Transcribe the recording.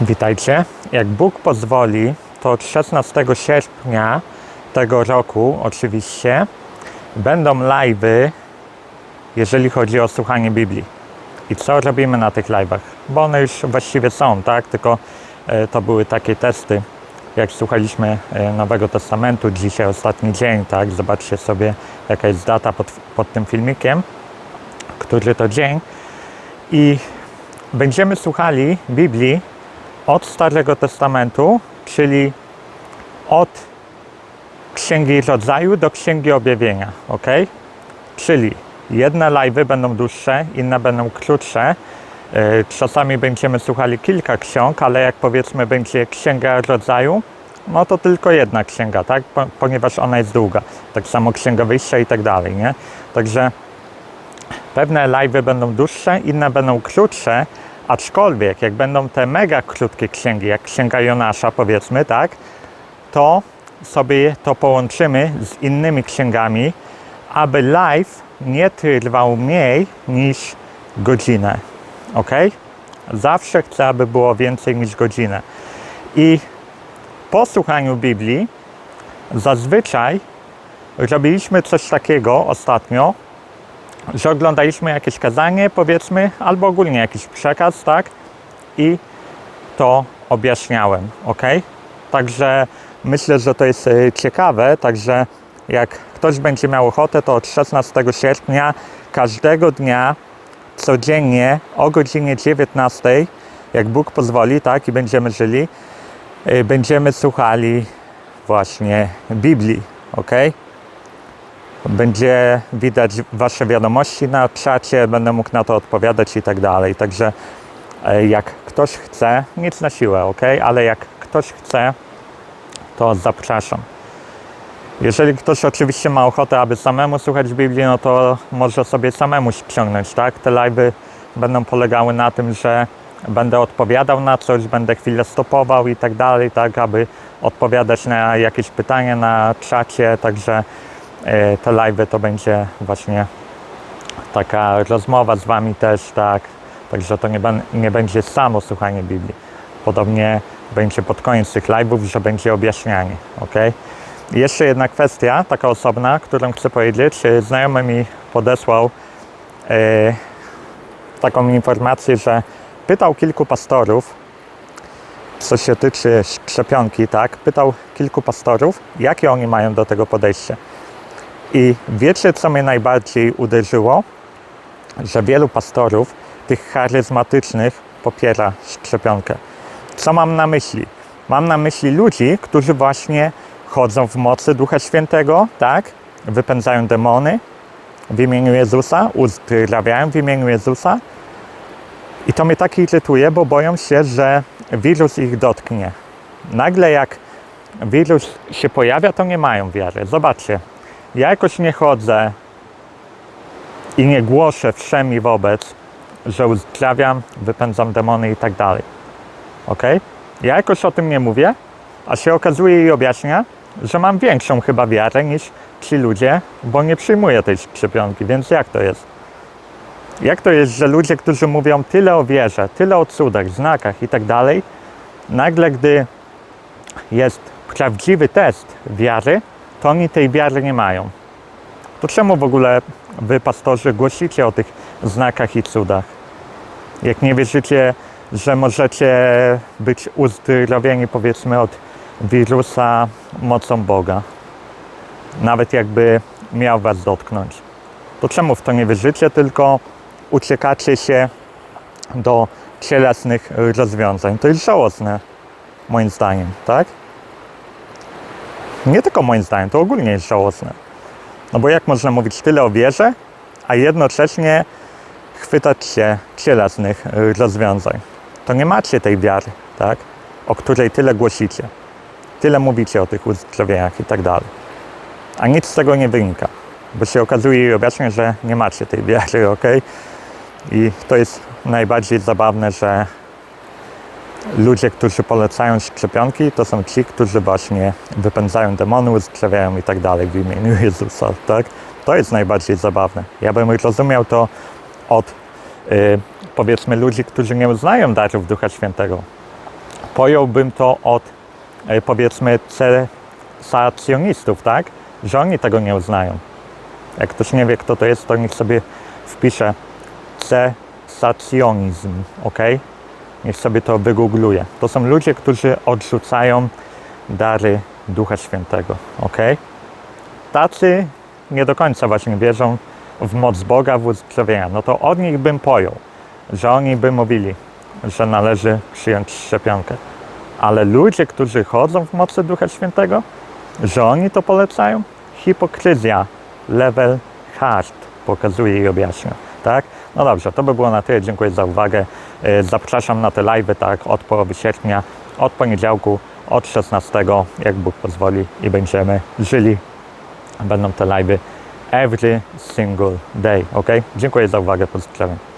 Witajcie. Jak Bóg pozwoli, to od 16 sierpnia tego roku oczywiście będą live'y, jeżeli chodzi o słuchanie Biblii. I co robimy na tych live'ach? Bo one już właściwie są, tak? Tylko e, to były takie testy. Jak słuchaliśmy e, Nowego Testamentu, dzisiaj ostatni dzień, tak? Zobaczcie sobie, jaka jest data pod, pod tym filmikiem, który to dzień. I będziemy słuchali Biblii od Starego Testamentu, czyli od Księgi Rodzaju do Księgi Objawienia, ok? Czyli jedne live'y będą dłuższe, inne będą krótsze. E, Czasami będziemy słuchali kilka ksiąg, ale jak powiedzmy będzie Księga Rodzaju, no to tylko jedna księga, tak? Po, ponieważ ona jest długa. Tak samo Księga Wyjścia i tak dalej, nie? Także Pewne live'y będą dłuższe, inne będą krótsze, aczkolwiek jak będą te mega krótkie księgi, jak księga Jonasza powiedzmy, tak, to sobie to połączymy z innymi księgami, aby live nie trwał mniej niż godzinę. Ok? Zawsze chcę, aby było więcej niż godzinę. I po słuchaniu Biblii zazwyczaj robiliśmy coś takiego ostatnio, że oglądaliśmy jakieś kazanie, powiedzmy, albo ogólnie jakiś przekaz, tak? I to objaśniałem, ok? Także myślę, że to jest e, ciekawe, także jak ktoś będzie miał ochotę, to od 16 sierpnia każdego dnia, codziennie o godzinie 19, jak Bóg pozwoli, tak? I będziemy żyli, e, będziemy słuchali właśnie Biblii, ok? Będzie widać Wasze wiadomości na czacie, będę mógł na to odpowiadać i tak dalej. Także e, jak ktoś chce, nic na siłę, ok? Ale jak ktoś chce, to zapraszam. Jeżeli ktoś oczywiście ma ochotę, aby samemu słuchać Biblii, no to może sobie samemu ściągnąć, tak? Te live'y będą polegały na tym, że będę odpowiadał na coś, będę chwilę stopował i tak dalej, tak? Aby odpowiadać na jakieś pytania na czacie, także te live'y to będzie właśnie taka rozmowa z Wami też, tak? Także to nie, nie będzie samo słuchanie Biblii. Podobnie będzie pod koniec tych live'ów, że będzie objaśnianie, ok? Jeszcze jedna kwestia, taka osobna, którą chcę powiedzieć. E, Znajomy mi podesłał e, taką informację, że pytał kilku pastorów, co się tyczy szczepionki, tak? Pytał kilku pastorów, jakie oni mają do tego podejście. I wiecie, co mnie najbardziej uderzyło? Że wielu pastorów, tych charyzmatycznych, popiera szczepionkę. Co mam na myśli? Mam na myśli ludzi, którzy właśnie chodzą w mocy Ducha Świętego, tak? Wypędzają demony w imieniu Jezusa, uzdrawiają w imieniu Jezusa. I to mnie tak irytuje, bo boją się, że wirus ich dotknie. Nagle jak wirus się pojawia, to nie mają wiary. Zobaczcie, ja jakoś nie chodzę i nie głoszę wszemi wobec, że uzdrawiam, wypędzam demony i tak dalej. Ok? Ja jakoś o tym nie mówię, a się okazuje i objaśnia, że mam większą chyba wiarę niż ci ludzie, bo nie przyjmuję tej szczepionki, więc jak to jest? Jak to jest, że ludzie, którzy mówią tyle o wierze, tyle o cudach, znakach i tak dalej, nagle gdy jest prawdziwy test wiary, to oni tej wiary nie mają. To czemu w ogóle wy, pastorzy, głosicie o tych znakach i cudach? Jak nie wierzycie, że możecie być uzdrowieni, powiedzmy, od wirusa mocą Boga, nawet jakby miał was dotknąć, to czemu w to nie wierzycie, tylko uciekacie się do cielesnych rozwiązań? To jest żałosne, moim zdaniem, tak? Nie tylko moim zdaniem, to ogólnie jest żałosne. No bo jak można mówić tyle o wierze, a jednocześnie chwytać się cielesnych y, rozwiązań? To nie macie tej wiary, tak? O której tyle głosicie. Tyle mówicie o tych uzdrowieniach i tak dalej. A nic z tego nie wynika, bo się okazuje objaśnia, że nie macie tej wiary, ok? I to jest najbardziej zabawne, że ludzie, którzy polecają szczepionki, to są ci, którzy właśnie wypędzają demony, uzdrawiają i tak dalej w imieniu Jezusa, tak? To jest najbardziej zabawne. Ja bym rozumiał to od, y, powiedzmy, ludzi, którzy nie uznają darów Ducha Świętego. pojąłbym to od e, powiedzmy cesacjonistów, tak? Że oni tego nie uznają. Jak ktoś nie wie, kto to jest, to niech sobie wpisze cesacjonizm, ok? Niech sobie to wygoogluje. To są ludzie, którzy odrzucają dary Ducha Świętego, ok? Tacy nie do końca właśnie wierzą w moc Boga, w uzdrowienia. No to od nich bym pojął, że oni by mówili, że należy przyjąć szczepionkę. Ale ludzie, którzy chodzą w mocy Ducha Świętego, że oni to polecają, hipokryzja, level hard pokazuje i objaśnia. Tak? No dobrze, to by było na tyle. Dziękuję za uwagę. E, Zapraszam na te live'y tak, od połowy sierpnia, od poniedziałku, od 16, jak Bóg pozwoli i będziemy żyli. Będą te live'y every single day, ok? Dziękuję za uwagę, pozdrawiam.